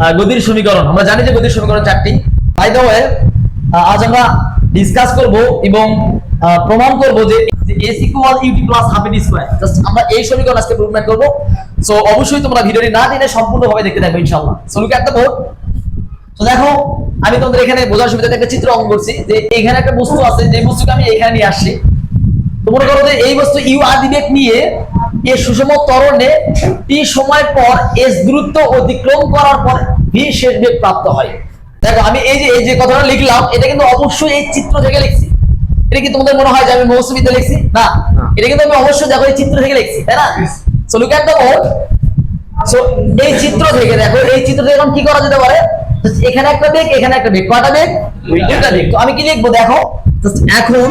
হ্যাঁ গতির সমীকরণ। আমরা জানি যে গতির সমীকরণ চারটি। আজ আমরা ডিসকাস করব এবং প্রমাণ করব যে আমরা এই সমীকরণ আজকে সো অবশ্যই তোমরা ভিডিওটি না টেনে সম্পূর্ণভাবে দেখতে থাকবে, ইনশাআল্লাহ। সো দ্য বোর্ড তো দেখো আমি তোমাদের এখানে বোঝার সুবিধাতে একটা চিত্র অঙ্কন করছি যে এখানে একটা বস্তু আছে যে বস্তুকে আমি এখানে নিয়ে আসছি। তো মনে করো যে এই বস্তু ইউ আদিবেগ নিয়ে এ সুষম ত্বরণে টি সময় পর এস দূরত্ব অতিক্রম করার পর ভি শেষ বেগ প্রাপ্ত হয়। দেখো আমি এই যে এই যে কথাটা লিখলাম এটা কিন্তু অবশ্যই এই চিত্র থেকে লিখছি। এটা কি তোমাদের মনে হয় যে আমি মৌসুমিতে লিখছি? না। এটা কিন্তু আমি অবশ্যই দেখো এই চিত্র থেকে লিখছি তাই না? So look at the board so এই চিত্র থেকে দেখো এই চিত্র থেকে এখন কি করা যেতে পারে? এখানে একটা বেগ এখানে একটা বেগ কয়টা বেগ দুইটা বেগ তো আমি কি লিখব দেখো? এখন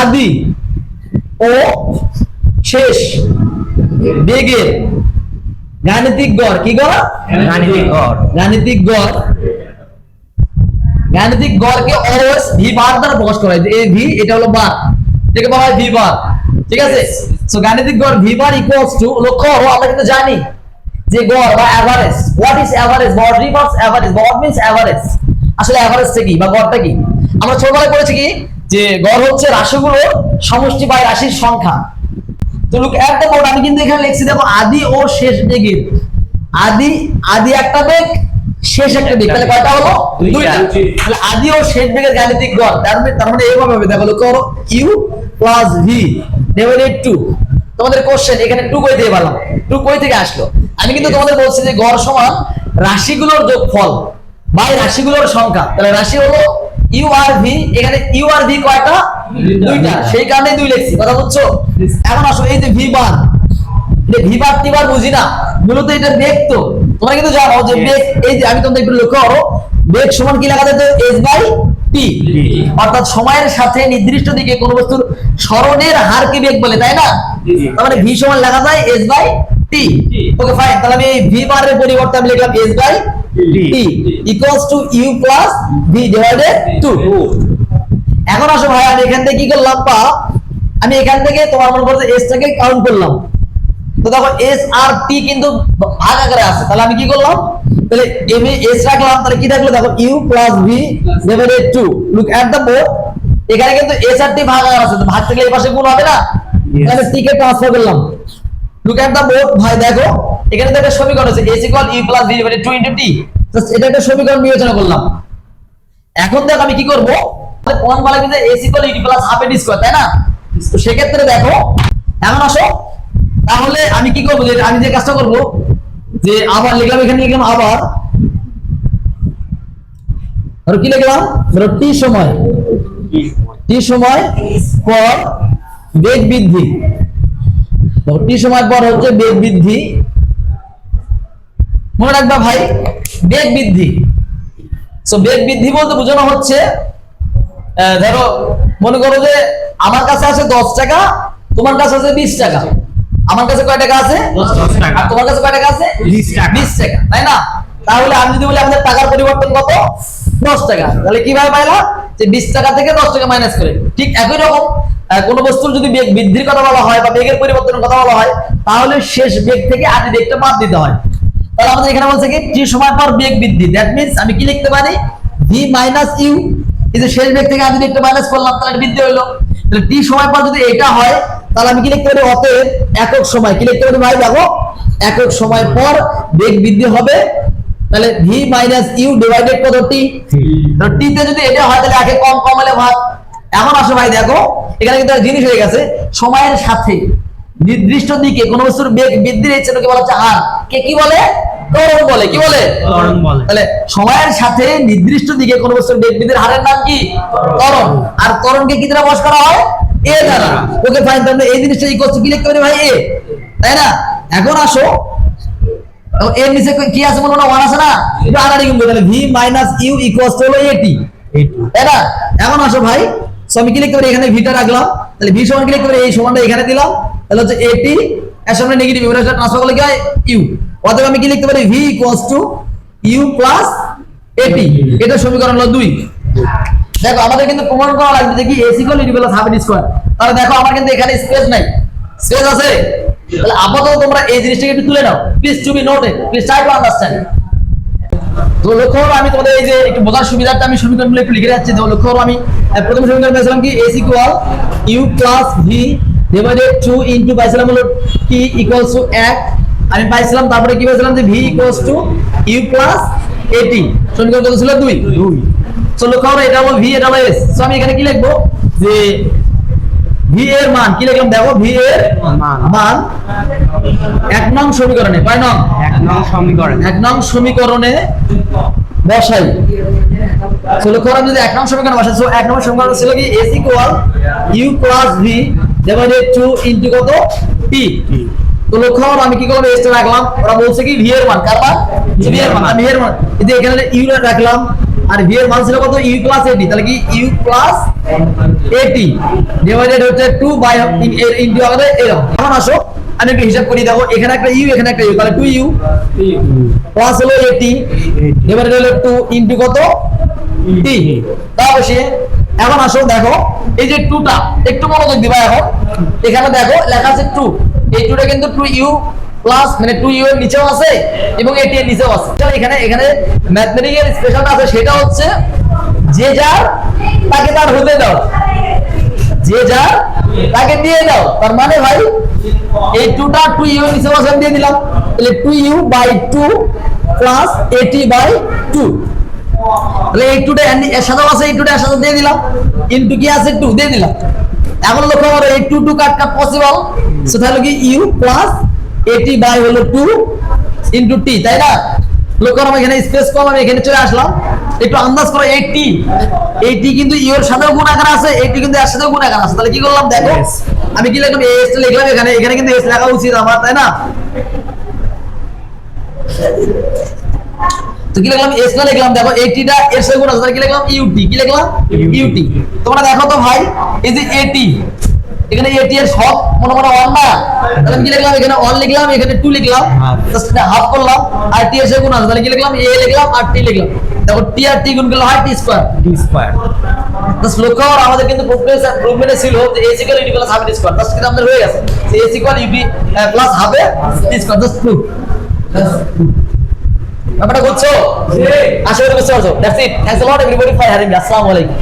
আদি ও শেষ বেগের গাণিতিক গড় কি গড়? গাণিতিক গড়। গাণিতিক গড়। গাণিতিক গড়কে অলওয়েজ ভি বার দ্বারা প্রকাশ করা হয়। এই ভি এটা হলো বার এটাকে বলা হয় ভি বার ঠিক আছে? সো গাণিতিক গড় ভি বার ইকুয়ালস টু লক্ষ্য আমরা কিন্তু জানি যে গড় বা এভারেজ হোয়াট ইজ এভারেজ গড় রিভার্স এভারেজ গড় মিন্স এভারেজ আসলে এভারেজটা কি বা গড়টা কি? আমরা ছোটবেলায় পড়েছি কি? যে গড় হচ্ছে রাশিগুলোর সমষ্টি বা রাশির সংখ্যা। তো লুক দ্য বোর্ড আমি কিন্তু এখানে লিখছি দেখো আদি ও শেষ বেগের আদি আদি একটা বেগ শেষ একটা বেগ। তাহলে কয়টা হলো? দুইটা। তাহলে আদি ও শেষ বেগের গাণিতিক গড় তার মানে তার মানে এইভাবে হবে। দেখো লক্ষ্য করো U plus V divided two. তোমাদের কোশ্চেন এখানে টু কই দিয়ে পেলাম টু কই থেকে আসলো? আমি কিন্তু তোমাদের বলছি যে গড় সমান রাশিগুলোর যোগফল বা রাশিগুলোর সংখ্যা। তাহলে রাশি হলো ইউ আর ভি এখানে ইউ আর ভি কয়টা? দুইটা। সেই কারণে দুই লিখছি। কথা বুঝছ? এখন আসো এই যে ভি বার ভি বার টি বার বুঝি না? মূলত এটা বেগ তো। তোমরা কিন্তু জানো যে. বেগ এই যে আমি তোমাদের একটু লক্ষ্য করো বেগ সমান কি লেখা যেত? এস বাই টি অর্থাৎ সময়ের সাথে নির্দিষ্ট দিকে কোন বস্তুর স্মরণের হারকে বেগ বলে তাই না। তার মানে ভি সমান লেখা যায় S by T okay fine তাহলে আমি এই ভি বারের পরিবর্তে আমি লিখলাম S by T equals to U plus V divided two এখন আসো ভাই আমি এখান থেকে কি করলাম পা? আমি এখান থেকে তোমার মনে করছে এস টাকে কাউন্ট করলাম। তো দেখো এস আর টি কিন্তু ভাগ আকারে আছে। তাহলে আমি কি করলাম? তাহলে এম এস রাখলাম তাহলে কি থাকল? দেখো U plus V divided two look at the board এখানে কিন্তু এস আর টি ভাগ আকার আছে তো ভাগ থেকে এই পাশে গুণ হবে না. তাহলে টি কে ট্রান্সফার করলাম। লুক এট দ্য বোর্ড ভাই, দেখো, এখানে তো একটা সমীকরণ আছে S equal U plus V divided two T just এটা একটা সমীকরণ বিবেচনা করলাম। এখন দেখো আমি কি করব? কোন বলে কিন্তু S equal U plus half A T square তাই না? তো সেক্ষেত্রে দেখো, এখন আসো। তাহলে আমি কি করব? যে আমি যে কাজটা করব, যে আবার লিখলাম, এখানে লিখলাম আবার। ধরো কি লিখলাম? ধরো টি সময় টি সময় পর বেগ বৃদ্ধি। টি সময় পর হচ্ছে বেগ বৃদ্ধি। মনে রাখবা ভাই বেগ বৃদ্ধি। সো বেগ বৃদ্ধি বলতে বোঝানো হচ্ছে ধরো মনে করো যে আমার কাছে আছে দশ টাকা তোমার কাছে আছে বিশ টাকা। আমার কাছে কয় টাকা আছে। আর তোমার কাছে কয় টাকা আছে? 20 বিশ টাকা তাই না? তাহলে আমি যদি বলি আমাদের টাকার পরিবর্তন কত? দশ টাকা। তাহলে কীভাবে পাইলাম যে বিশ টাকা থেকে দশ টাকা মাইনাস করে। ঠিক একই রকম। কোনো বস্তুর যদি বেগ বৃদ্ধির কথা বলা হয় বা বেগের পরিবর্তনের কথা বলা হয় তাহলে শেষ বেগ থেকে আদি বেগটা বাদ দিতে হয়। তাহলে আমাদের এখানে বলছে কি টি সময় পর বেগ বৃদ্ধি। দ্যাট মিন্স আমি কি লিখতে পারি? ভি মাইনাস ইউ এই যে শেষ বেগ থেকে আদি বেগটা মাইনাস করলাম তাহলে এটা বৃদ্ধি হইল। তাহলে টি সময় পর যদি এটা হয় তাহলে আমি কি লিখতে পারি? অতএব একক সময়। কি লিখতে পারি ভাই? দেখো একক সময় পর বেগ বৃদ্ধি হবে। তাহলে ভি মাইনাস ইউ ডিভাইডেড কত? টি টি তে যদি এটা হয় তাহলে একে কম কম হলে ভাগ। এখন আসো ভাই দেখো এখানে কিন্তু জিনিস হয়ে গেছে। সময়ের সাথে নির্দিষ্ট দিকে কোন বস্তুর বেগ বৃদ্ধির ইচ্ছে বলা হচ্ছে হার? কে কি বলে? ত্বরণ বলে। কি বলে? ত্বরণ বলে। তাহলে সময়ের সাথে নির্দিষ্ট দিকে কোন বস্তুর বেগ বৃদ্ধির হারের নাম কি? ত্বরণ আর ত্বরণকে কি দ্বারা বস করা হয়? এ দ্বারা। ওকে ফাইন তাহলে এই জিনিসটা ইকুয়াল কি লিখতে পারি ভাই? এ। তাই না? এখন আসো। এর নিচে কি আছে মনে হয় ওয়ান আছে না? এটা আনারি গুণ তাহলে V minus U equals to হলো এটি তাই না? এখন আসো ভাই। সো আমি কি লিখতে পারি এখানে ভিটা রাখলাম। তাহলে ভি সমান কি লিখতে পারি এই সমানটা এখানে দিলাম। তাহলে হচ্ছে এটি এর সামনে নেগেটিভ এবার ট্রান্সফার করলে কি হয়? ইউ অতএব আমি কি লিখতে পারি? V equals to U plus A T এটা সমীকরণ হলো দুই। দেখো আমাদের কিন্তু প্রমাণ করা লাগবে যে কি S equal U plus half square তাহলে দেখো আমার কিন্তু এখানে স্পেস নাই। স্পেস আছে? তাহলে আপাতত তোমরা এই জিনিসটাকে একটু তুলে নাও। Please to be noted please try to understand লক্ষ্য আমি তোমাদের এই যে একটু বোঝার সুবিধার্থে আমি সমীকরণগুলো একটু লিখে তো লক্ষ্য আমি প্রথম সমীকরণ পেয়েছিলাম কি? S equal U plus V divided two into পাইছিলাম হলো টি ইকুয়ালস টু এক। আমি পাইছিলাম তারপরে কি পেয়েছিলাম যে V equals to U plus A T সমীকরণ কত ছিল? দুই। দুই। তো লক্ষ্য করো এটা হলো ভি এটা হলো এস তো আমি এখানে কি লিখব? যে ভি এর মান কি লিখলাম? দেখো ভি এর মান। মান এক নং সমীকরণে কয় নং? এক নং সমীকরণ। এক নং সমীকরণে বসাই। তো লক্ষ্য করো আমি যদি এক নং সমীকরণ বসাই so এক নম্বর সমীকরণ ছিল কি s equal u plus v divided 2 into কত? T তো লক্ষ্য করো আমি কি করলাম? S টা রাখলাম। ওরা বলছে কি v এর মান। কার মান? এর মান। আমি এর মান। এই যে এখানে u টা রাখলাম আর v এর মান ছিল কত? U প্লাস at তাহলে কি u প্লাস at ডিভাইডেড হচ্ছে 2 বাই ইনটু আমাদের এরকম। এখন আসো। আমি একটু হিসাব করি, দেখো, এখানে একটা u, এখানে একটা u, তাহলে 2u প্লাস হলো এটি এবারে হলো টু ইন্টু কত? টি তা বসিয়ে এখন আসো, দেখো, এই যে টুটা একটু মনোযোগ দিবা এখন। এখানে দেখো, লেখা আছে টু এই টুটা কিন্তু টু ইউ প্লাস মানে টু ইউ এর নিচেও আছে এবং এটি এর নিচেও আছে। এখানে এখানে ম্যাথমেটিক্যাল স্পেশালটা আছে, সেটা হচ্ছে যে যার, তাকে তার হতে দাও। যে যার তাকে দিয়ে দাও। তার মানে ভাই, এই টুটা টু ইউ নিচে বসে দিয়ে দিলাম। তাহলে two U by two plus A T by two তাহলে এই টুটা এর আছে এই টুটা এর দিয়ে দিলাম। ইনটু কি আছে টু দিয়ে দিলাম। এখন লক্ষ্য করো, এই two two cut cut possible so তাহলে কি U plus A T by হলো টু ইনটু টি তাই না? লক্ষ্য করো এখানে স্পেস কম, আমি এখানে চলে আসলাম। একটু আন্দাজ করো এইটি এইটি কিন্তু ইউর সাথেও গুণ আকার আছে এইটি কিন্তু এর সাথেও গুণ আকার আছে। তাহলে কি করলাম? দেখো আমি কি লিখলাম? এস লিখলাম এখানে এখানে কিন্তু এস লেখা উচিত আমার তাই না? তো কি লিখলাম? এস না লিখলাম দেখো এইটিটা এর সাথে গুণ আছে তাহলে কি লিখলাম? ইউটি কি লিখলাম? ইউটি তোমরা দেখো তো ভাই এই যে এটি এখানে এটি এর সব মনে মনে ওয়ান না? তাহলে কি লিখলাম? এখানে ওয়ান লিখলাম এখানে টু লিখলাম. জাস্ট হাফ করলাম আর টি এর সাথে গুণ আছে। তাহলে কি লিখলাম? এ লিখলাম আর টি লিখলাম। দেখো টি আর টি গুণ করলে হয় T square T square just লক্ষ্য করো আমাদের কিন্তু প্রবলেমে ছিল যে S equal U T plus half square just কিন্তু আমাদের হয়ে গেছে। যে এস ইকুয়াল ইউটি প্লাস হাফে টি স্কয়ার জাস্ট প্রুফ ব্যাপারটা বুঝছ? আশা করি বুঝতে পারছ। That's it thanks a lot everybody for having আসসালামু আলাইকুম।